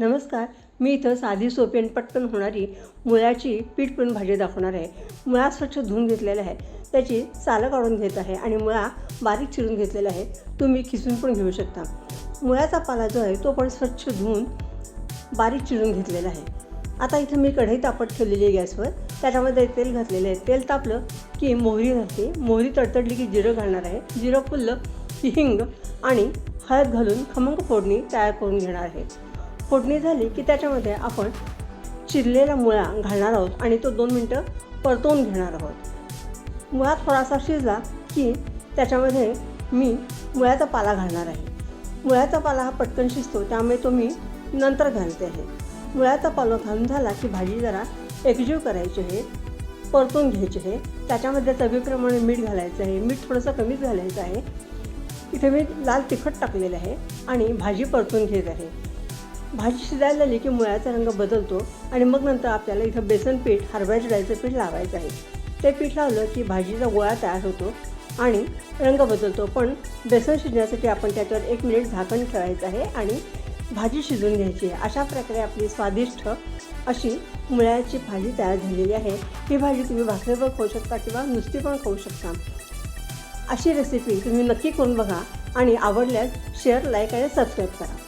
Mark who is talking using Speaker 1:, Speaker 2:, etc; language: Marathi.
Speaker 1: नमस्कार मी इथं साधी सोपी आणि पटकन होणारी मुळाची पीठ भाजी दाखवणार आहे. मुळा स्वच्छ धुवून घेतलेला आहे. त्याची सालं काढून घेत आहे आणि मुळा बारीक चिरून घेतलेला आहे. तुम्ही खिसून पण घेऊ शकता. मुळ्याचा पाला जो आहे तो पण स्वच्छ धुवून बारीक चिरून घेतलेला आहे. आता इथं मी कढई तापत ठेवलेली आहे गॅसवर. त्याच्यामध्ये तेल घातलेलं आहे. तेल तापलं की मोहरी घालते. मोहरी तडतडली की जिरं घालणार आहे. जिरं फुललं की हिंग आणि हळद घालून खमंग फोडणी तयार करून घेणार आहे. फोडणी झाली की त्याच्यामध्ये आपण चिरलेला मुळा घालणार आहोत आणि तो दोन मिनटं परतवून घेणार आहोत. मुळा थोडासा शिजला की त्याच्यामध्ये मी मुळ्याचा पाला घालणार आहे. मुळ्याचा पाला हा पटकन शिजतो त्यामुळे तो मी नंतर घालते आहे. मुळ्याचा पाला घालून झाला की भाजी जरा एकजीव करायची आहे परतून घ्यायची आहे. त्याच्यामध्ये चवीप्रमाणे मीठ घालायचं आहे. मीठ थोडंसं कमीच घालायचं आहे. इथे मी लाल तिखट टाकलेलं आहे आणि भाजी परतून घेत आहे. भाजी शिजायला झाली की मुळ्याचा रंग बदलतो आणि मग नंतर आपल्याला इथं बेसन पीठ हरभऱ्याच्या डाळीचं पीठ लावायचं आहे. ते पीठ लावलं की भाजीचा गोळा तयार होतो आणि रंग बदलतो. पण बेसन शिजण्यासाठी आपण त्याच्यावर एक मिनिट झाकण ठेवायचं आहे आणि भाजी शिजून घ्यायची आहे. अशा प्रकारे आपली स्वादिष्ट अशी मुळ्याची भाजी तयार झालेली आहे. ही भाजी तुम्ही भाकरीवर खाऊ शकता किंवा नुसती पण खाऊ शकता. अशी रेसिपी तुम्ही नक्की करून बघा आणि आवडल्यास शेअर लाईक आणि सबस्क्राईब करा.